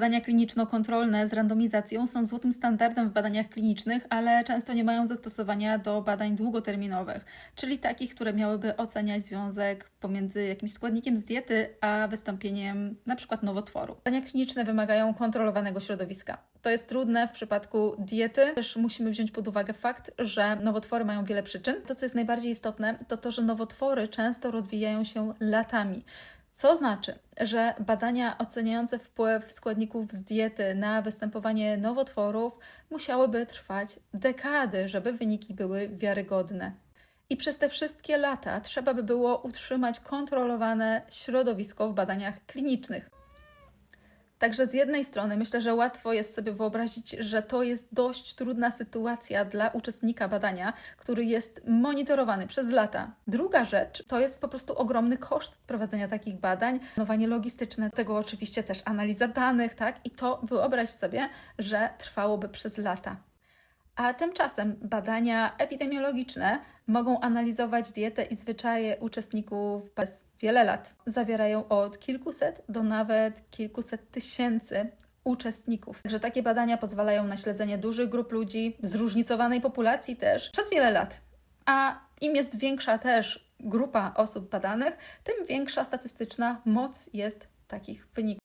Badania kliniczno-kontrolne z randomizacją są złotym standardem w badaniach klinicznych, ale często nie mają zastosowania do badań długoterminowych, czyli takich, które miałyby oceniać związek pomiędzy jakimś składnikiem z diety a wystąpieniem np. nowotworu. Badania kliniczne wymagają kontrolowanego środowiska. To jest trudne w przypadku diety. Też musimy wziąć pod uwagę fakt, że nowotwory mają wiele przyczyn. To, co jest najbardziej istotne, to to, że nowotwory często rozwijają się latami. Co znaczy, że badania oceniające wpływ składników z diety na występowanie nowotworów musiałyby trwać dekady, żeby wyniki były wiarygodne. I przez te wszystkie lata trzeba by było utrzymać kontrolowane środowisko w badaniach klinicznych. Także z jednej strony myślę, że łatwo jest sobie wyobrazić, że to jest dość trudna sytuacja dla uczestnika badania, który jest monitorowany przez lata. Druga rzecz to jest po prostu ogromny koszt prowadzenia takich badań, planowanie logistyczne, tego oczywiście też analiza danych, tak? I to wyobraź sobie, że trwałoby przez lata. A tymczasem badania epidemiologiczne mogą analizować dietę i zwyczaje uczestników przez wiele lat. Zawierają od kilkuset do nawet kilkuset tysięcy uczestników. Także takie badania pozwalają na śledzenie dużych grup ludzi, zróżnicowanej populacji też, przez wiele lat. A im jest większa też grupa osób badanych, tym większa statystyczna moc jest takich wyników.